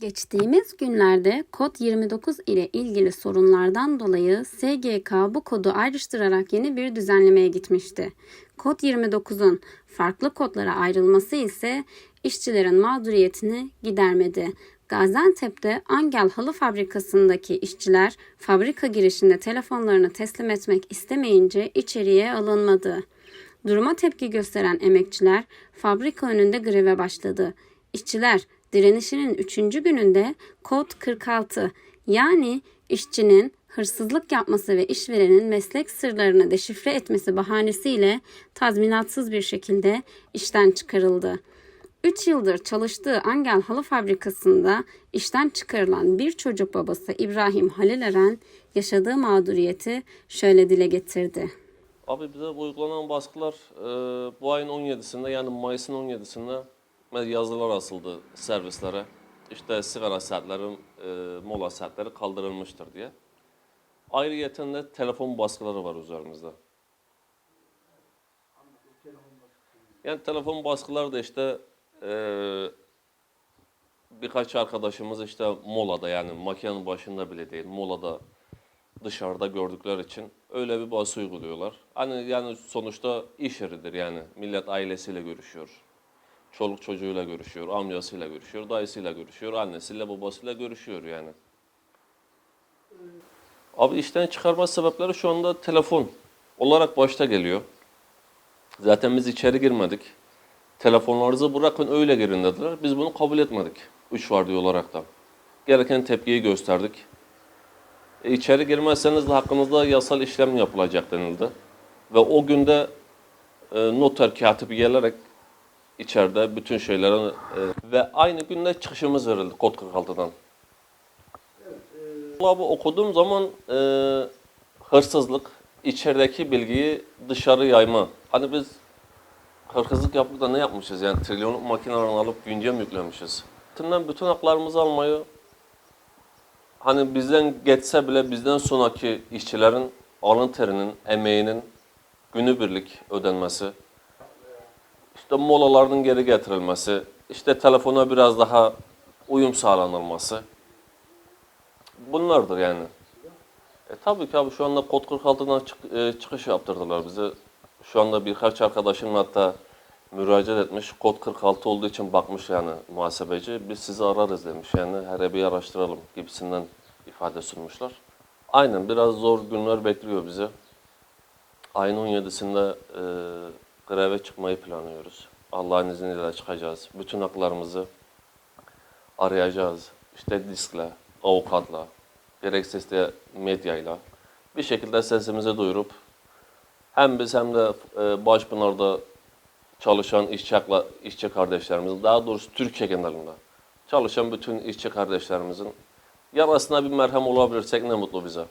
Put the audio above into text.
Geçtiğimiz günlerde kod 29 ile ilgili sorunlardan dolayı SGK bu kodu ayrıştırarak yeni bir düzenlemeye gitmişti. Kod 29'un farklı kodlara ayrılması ise işçilerin mağduriyetini gidermedi. Gaziantep'te Angel Halı Fabrikası'ndaki işçiler fabrika girişinde telefonlarını teslim etmek istemeyince içeriye alınmadı. Duruma tepki gösteren emekçiler fabrika önünde greve başladı. İşçiler direnişinin 3. gününde kod 46 yani işçinin hırsızlık yapması ve işverenin meslek sırlarını deşifre etmesi bahanesiyle tazminatsız bir şekilde işten çıkarıldı. 3 yıldır çalıştığı Angel Halı Fabrikası'nda işten çıkarılan bir çocuk babası İbrahim Halil Eren yaşadığı mağduriyeti şöyle dile getirdi. Abi bize uygulanan baskılar e, bu ayın 17'sinde yani Mayıs'ın 17'sinde yazılar asıldı servislere. İşte sigara saatleri, e, mola saatleri kaldırılmıştır diye. Ayrıyeten de telefon baskıları var üzerimizde. Yani telefon baskıları da işte e, birkaç arkadaşımız işte molada yani makinenin başında bile değil molada dışarıda gördükleri için öyle bir baskı uyguluyorlar. Hani yani sonuçta iş yeridir yani. Millet ailesiyle görüşüyor. Çoluk çocuğuyla görüşüyor, amcasıyla görüşüyor, dayısıyla görüşüyor, annesiyle babasıyla görüşüyor yani. Abi işten çıkarma sebepleri şu anda telefon olarak başta geliyor. Zaten biz içeri girmedik. Telefonlarınızı bırakın öyle girin dediler. Biz bunu kabul etmedik. Üç vardiya olarak da. Gereken tepkiyi gösterdik. E, içeri girmezseniz de hakkınızda yasal işlem yapılacak denildi. Ve o günde e, noter katibi gelerek içeride bütün şeylerin e, ve aynı günde çıkışımız verildi kod 46'dan. Abi okuduğum zaman e, hırsızlık, içerideki bilgiyi dışarı yayma. Hani biz hırsızlık yapıp da ne yapmışız yani trilyonluk makinelerini alıp günceye mi yüklemişiz? Tümden bütün haklarımızı almayı hani bizden geçse bile bizden sonraki işçilerin alın terinin, emeğinin günübirlik ödenmesi, işte molalarının geri getirilmesi, işte telefona biraz daha uyum sağlanılması bunlardır yani. E tabii ki abi şu anda kod 46'dan çık, e, çıkış yaptırdılar bize. Şu anda birkaç arkadaşım hatta müracaat etmiş. Kod 46 olduğu için bakmış yani muhasebeci. Biz sizi ararız demiş yani. Hele bir araştıralım gibisinden ifade sunmuşlar. Aynen biraz zor günler bekliyor bizi. Ayın 17'sinde e, greve çıkmayı planlıyoruz. Allah'ın izniyle çıkacağız. Bütün haklarımızı arayacağız. İşte diskle, avukatla, gerekse işte medyayla bir şekilde sesimizi duyurup hem biz hem de e, Başpınar'da çalışan işçi, hakla- işçi kardeşlerimizin, daha doğrusu Türkiye genelinde çalışan bütün işçi kardeşlerimizin yarasına bir merhem olabilirsek ne mutlu bize.